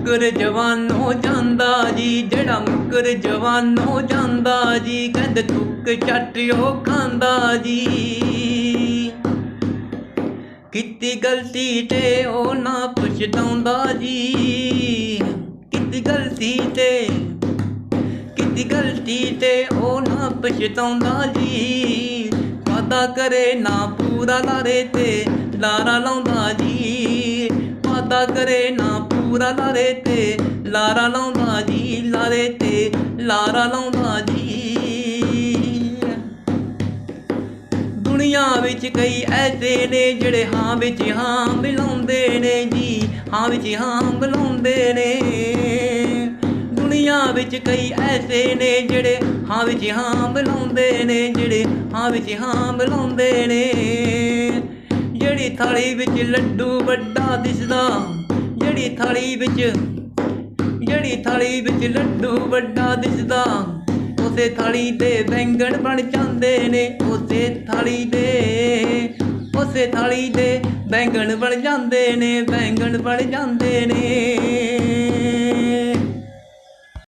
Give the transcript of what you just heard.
ਮੁੱਕਰ ਜਵਾਨੋ ਜਾਂਦਾ ਜੀ, ਜਿਹੜਾ ਮੁੱਕਰ ਜਵਾਨੋ ਜਾਂਦਾ ਜੀ ਕਹਿੰਦੇ ਤੁੱਕ ਚੱਟਿਓ ਖਾਂਦਾ ਜੀ। ਕੀਤੀ ਗਲਤੀ ਤੇ ਉਹ ਨਾ ਪਛਤਾਉਂਦਾ ਜੀ। ਕੀਤੀ ਗਲਤੀ ਤੇ, ਕੀਤੀ ਗਲਤੀ ਤੇ ਉਹ ਨਾ ਪਛਤਾਉਂਦਾ ਜੀ। ਵਾਦਾ ਕਰੇ ਨਾ ਪੂਰਾ ਲਾਰੇ ਤੇ ਲਾਰਾ ਲਾਉਂਦਾ ਜੀ। ਵਾਦਾ ਕਰੇ ਨਾ ਪੂਰਾ ਲਾਰੇ ਤੇ, ਲਾਰਾ ਲਾਉਂਦਾ ਜੀ, ਲਾਰੇ ਤੇ, ਲਾਰਾ ਲਾਉਂਦਾ ਜੀ। ਦੁਨੀਆ ਵਿੱਚ ਕਈ ਐਸੇ ਨੇ ਜਿਹੜੇ ਹਾਂ ਵਿੱਚ ਹਾਂ ਮਿਲਾਉਂਦੇ ਨੇ ਜੀ, ਹਾਂ ਵਿੱਚ ਹਾਂ ਮਿਲਾਉਂਦੇ ਨੇ। ਦੁਨੀਆ ਵਿੱਚ ਕਈ ਐਸੇ ਨੇ ਜਿਹੜੇ ਹਾਂ ਵਿੱਚ ਹਾਂ ਮਿਲਾਉਂਦੇ ਨੇ, ਜਿਹੜੇ ਹਾਂ ਵਿੱਚ ਹਾਂ ਮਿਲਾਉਂਦੇ ਨੇ। ਜਿਹੜੀ ਥਾਲੀ ਵਿੱਚ ਲੱਡੂ ਵੱਡਾ ਦਿਸਦਾ ਜਿਹੜੀ ਥਾਲੀ ਵਿੱਚ, ਜਿਹੜੀ ਥਾਲੀ ਵਿੱਚ ਲੱਡੂ ਵੱਡਾ ਦਿਸਦਾ, ਉਸੇ ਥਾਲੀ ਤੇ ਬੈਂਗਣ ਬਣ ਜਾਂਦੇ ਨੇ, ਉਸੇ ਥਾਲੀ ਦੇ ਉਸੇ ਥਾਲੀ ਦੇ ਬੈਂਗਣ ਬਣ ਜਾਂਦੇ ਨੇ, ਬੈਂਗਣ ਬਣ ਜਾਂਦੇ ਨੇ।